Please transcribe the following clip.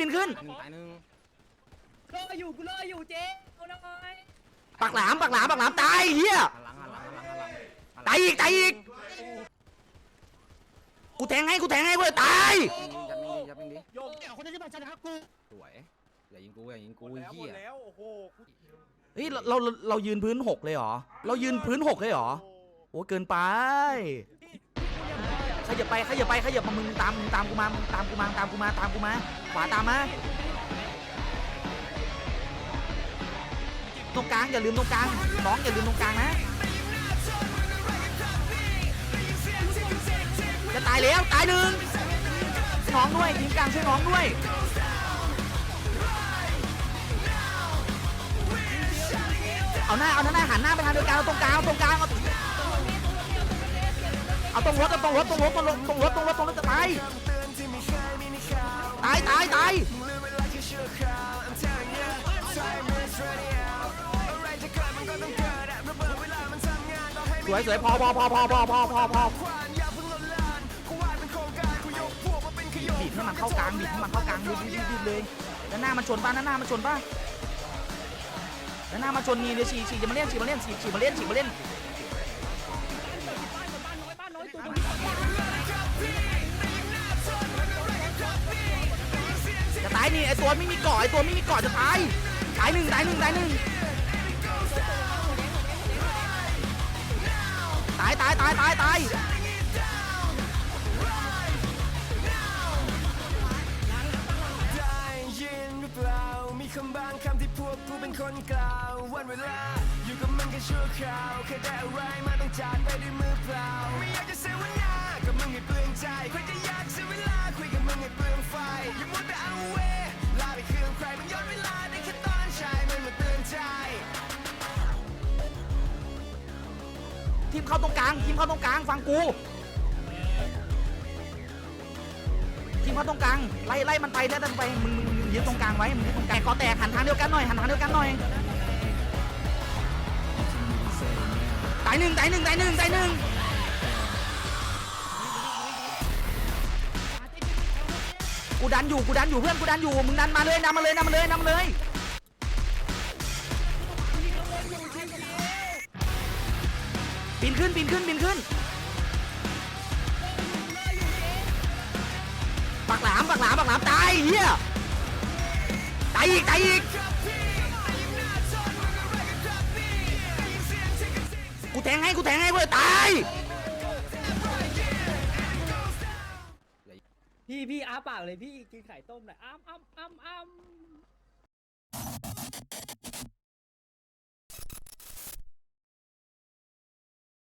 บินขึ้นหนึ่งตายหนึ่งรออยู่กูรออยู่เจ๊เอาหน่อยปากหลามปากหลามปากหลามตายเฮียหันหลังหันหลังหันหลังหันหลังตายอีกตายอีก กูแทงให้กูแทงให้กูเลยตายยับมิงดิยับมิงดิโยมเนี่ยคนที่มาชนะกูสวยอย่ายิงกูอย่ายิงกูหมดไอ้แล้วหมเหี้ดยแล้วโอ้โหกูเฮ้ยเราเราเรายืนพื้นหกเลยเหรอ เรายืนพื้นหกเลยเหรอ โอ้เกินไป ขยับไปขยับไปขยับมามึงตามมึงตามกูมามึงตามกูมาตามกูมาตามกูมาขวาตามมาตรงกลางอย่าลืมตรงกลางน้องอย่าลืมตรงกลางนะจะตายแล้วตายหนึ่งน้องด้วยทีมกลางช่วยน้องด้วยเอาหน้าเอาหน้าหันหน้าไปทางเดียวกันตรงกลางตรงกลางเอา เอาตรงรถเอาตรงรถตรงรถตรงรถตรงรถตรงรถตรงรถจะตายตายตายตายสวยสวยพอพอพอพอพอพอพอพอบีบให้มันเข้ากลางบีบให้มันเข้ากลางบีบบีบบีบเลยแล้วหน้ามันชนป่ะหน้าหน้ามันชนป่ะแล้วหน้ามาชนนี่เดี๋ยวฉีฉีจะมาเล่นฉีมาเล่นฉีฉีมาเล่นฉีมาเล่นายนี่ไอตัวไม่มีเกาะไอตัวไม่มีเกาะจะตายตายหนึ่งตายหนึ่งตายหนึ่งตายตายตายตายตายคำบางคำที่พวกกูเป็นคนกล่าววันเวลาอยู่กับมันแค่ชั่วคราวแค่ได้อะไรมาต้องจากไปด้วยมือเปล่าไม่อยากจะเสียเวล ทีมเข้าตรงกลางทีมเข้าตรงกลางฟังกูทีมเข้าตรงกลางไล่ไล่มันไปไล่มันไปมึงมึงมึงยึดตรงกลางไว้มึงยึดตรงกลางคอแตกหันทางเดียวกันหน่อยหันทางเดียวกันหน่อยตายหนึ่งตายหนึ่งตายหนึ่งตายหนึ่งกูดันอยู่กูดันอยู่เพื่อนกูดันอยู่มึงดันมาเลยดันมาเลยดันมาเลยดันมาเลย ปีนขึ้นปีนขึ้นปีนขึ้นปากหลามปากหลามปากหลามตายเฮียตายอีกตายอีกกูแทงให้กูแทงให้เว้ยตายพี่พี่อ้าปากเลยพี่กินไข่ต้มหน่อยอ้ำอ้ำอ้ำอ้ำ